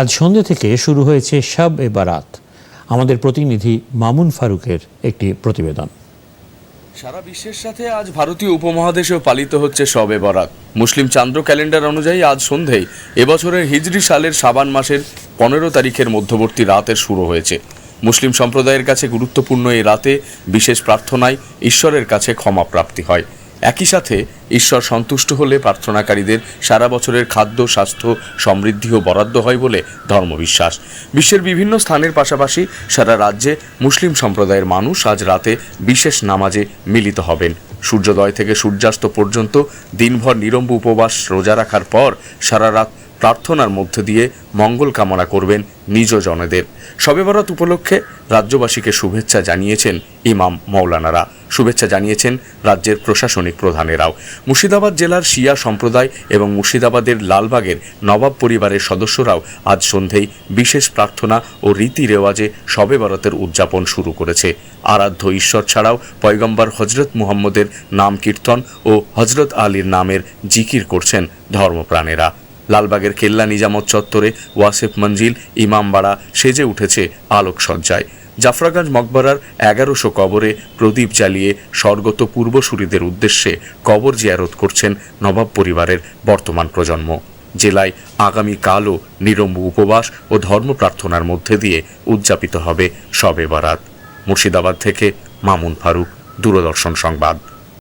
আজ সন্ধ্যে থেকে শুরু হয়েছে শাব এ বারাত, আমাদের প্রতিনিধি মামুন ফারুকের একটি প্রতিবেদন। সারা বিশ্বের সাথে আজ ভারতীয় উপমহাদেশেও পালিত হচ্ছে শবে বরাত। মুসলিম চান্দ্র ক্যালেন্ডার অনুযায়ী আজ সন্ধেয় এবছরের হিজরি সালের সাবান মাসের পনেরো তারিখের মধ্যবর্তী রাতের শুরু হয়েছে। মুসলিম সম্প্রদায়ের কাছে গুরুত্বপূর্ণ এই রাতে বিশেষ প্রার্থনায় ঈশ্বরের কাছে ক্ষমা প্রাপ্তি হয়। একই সাথে ঈশ্বর সন্তুষ্ট হলে প্রার্থনাকারীদের সারা বছরের খাদ্য, স্বাস্থ্য সমৃদ্ধি ও বরাদ্দ হয় বলে ধর্মবিশ্বাস। বিশ্বের বিভিন্ন স্থানের পাশাপাশি সারা রাজ্যে মুসলিম সম্প্রদায়ের মানুষ আজ রাতে বিশেষ নামাজে মিলিত হবেন। সূর্যোদয় থেকে সূর্যাস্ত পর্যন্ত দিনভর নিরম্ব উপবাস রোজা রাখার পর সারা রাত প্রার্থনার মধ্যে দিয়ে মঙ্গল কামনা করবেন নিজ জনেদের। শবে বরাত উপলক্ষে রাজ্যবাসীকে শুভেচ্ছা জানিয়েছেন ইমাম মৌলানারা। শুভেচ্ছা জানিয়েছেন রাজ্যের প্রশাসনিক প্রধানেরাও। মুর্শিদাবাদ জেলার শিয়া সম্প্রদায় এবং মুর্শিদাবাদের লালবাগের নবাব পরিবারের সদস্যরাও আজ সন্ধেয় বিশেষ প্রার্থনা ও রীতি রেওয়াজে শবে বরাতের উদযাপন শুরু করেছে। আরাধ্য ঈশ্বর ছাড়াও পয়গম্বর হজরত মুহাম্মদের নাম কীর্তন ও হজরত আলীর নামের জিকির করছেন ধর্মপ্রাণেরা। লালবাগের কেল্লা নিজামত চত্বরে ওয়াসেফ মঞ্জিল ইমামবাড়া সেজে উঠেছে আলোকসজ্জায়। জাফরাগঞ্জ মকবরার এগারোশো কবরে প্রদীপ জ্বালিয়ে স্বর্গত পূর্বসূরিদের উদ্দেশ্যে কবর জিয়ারত করছেন নবাব পরিবারের বর্তমান প্রজন্ম। জেলায় আগামীকালও নিরম্ব উপবাস ও ধর্ম প্রার্থনার মধ্যে দিয়ে উদযাপিত হবে শবে বারাত। মুর্শিদাবাদ থেকে মামুন ফারুক, দূরদর্শন সংবাদ।